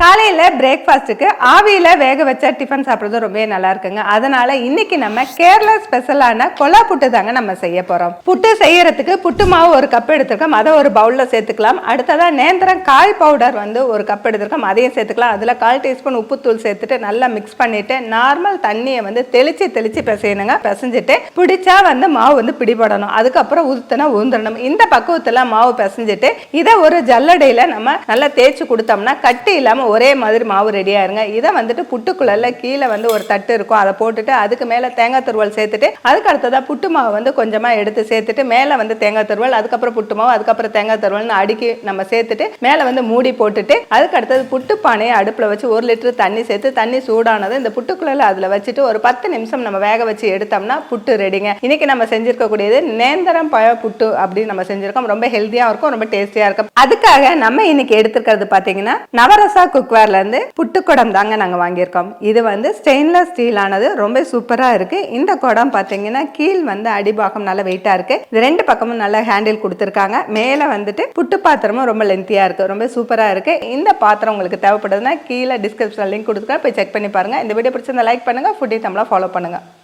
காலையில் பிரேக்ஃபாஸ்ட்டுக்கு ஆவியில் வேக வச்ச டிஃபன் சாப்பிட்றது ரொம்பவே நல்லா இருக்குங்க. அதனால இன்னைக்கு நம்ம கேரளா ஸ்பெஷலான கொலா புட்டு தாங்க நம்ம செய்ய போகிறோம் புட்டு செய்யறதுக்கு புட்டு மாவு ஒரு கப் எடுத்துருக்கோம். அதை ஒரு பவுலில் சேர்த்துக்கலாம். அடுத்ததாக நேந்திரம் காய் பவுடர் வந்து ஒரு கப் எடுத்துருக்கோம். அதையும் சேர்த்துக்கலாம். அதில் கால் டீஸ்பூன் உப்புத்தூள் சேர்த்துட்டு நல்லா மிக்ஸ் பண்ணிட்டு நார்மல் தண்ணியை வந்து தெளிச்சு தெளிச்சு பிசையணுங்க. பிசைஞ்சிட்டு பிடிச்சா வந்து மாவு வந்து பிடிபடணும். அதுக்கப்புறம் ஊத்துனா ஊந்துடணும் இந்த பக்குவத்தில் மாவு பிசைஞ்சிட்டு இதை ஒரு ஜல்லடையில் நம்ம நல்லா தேய்ச்சி கொடுத்தோம்னா கட்டி இல்லாமல் ஒரே மாதிரி மாவு ரெடியாக இருங்க. இதை வந்துட்டு புட்டுக்குள்ளல கீழே வந்து ஒரு தட்டு இருக்கும். அதை போட்டுட்டு அதுக்கு மேலே தேங்காய் துருவல் சேர்த்துட்டு அதுக்கு அடுத்ததாக புட்டு மாவு வந்து கொஞ்சமாக எடுத்து சேர்த்துட்டு மேலே வந்து தேங்காய் துருவல் அதுக்கப்புறம் புட்டு மாவு அதுக்கப்புறம் தேங்காய் துருவல்னு அடுக்கி நம்ம சேர்த்துட்டு மேலே வந்து மூடி போட்டுட்டு அதுக்கு அடுத்தது புட்டு பானையை அடுப்பில் வச்சு ஒரு லிட்டர் தண்ணி சேர்த்து தண்ணி சூடானது இந்த புட்டுக்குள்ள அதில் வச்சுட்டு ஒரு பத்து நிமிஷம் நம்ம வேக வச்சு எடுத்தோம்னா புட்டு ரெடிங்க இன்னைக்கு நம்ம செஞ்சிருக்கக்கூடியது நேந்திரம் பழ புட்டு அப்படின்னு நம்ம செஞ்சிருக்கோம். ரொம்ப ஹெல்த்தியாக இருக்கும் ரொம்ப டேஸ்டியாக இருக்கும். அதுக்காக நம்ம இன்னைக்கு எடுத்துருக்கிறது பார்த்தீங்கன்னா நவரசா குக்வேர்லேருந்து புட்டு புட்டுக்குடம் தாங்க நாங்கள் வாங்கியிருக்கோம். இது வந்து ஸ்டெயின்லெஸ் ஸ்டீலானது ரொம்ப சூப்பராக இருக்குது இந்த குடம் பார்த்தீங்கன்னா கீழ் வந்து அடிபாகம் நல்ல வெயிட்டாக இருக்கு. இது ரெண்டு பக்கமும் நல்ல ஹேண்டில் கொடுத்துருக்காங்க. மேலே வந்துட்டு புட்டு பாத்திரமும் ரொம்ப லென்த்தியாக இருக்குது ரொம்ப சூப்பராக இருக்குது இந்த பாத்திரம் உங்களுக்கு தேவைப்படுதுன்னா கீழே டிஸ்கிரிப்ஷன் லிங்க் கொடுத்துருக்கேன். போய் செக் பண்ணி பாருங்க. இந்த வீடியோ பிடிச்சிருந்தா லைக் பண்ணுங்க. ஃபுட்டி தமிழாக ஃபாலோ பண்ணுங்க.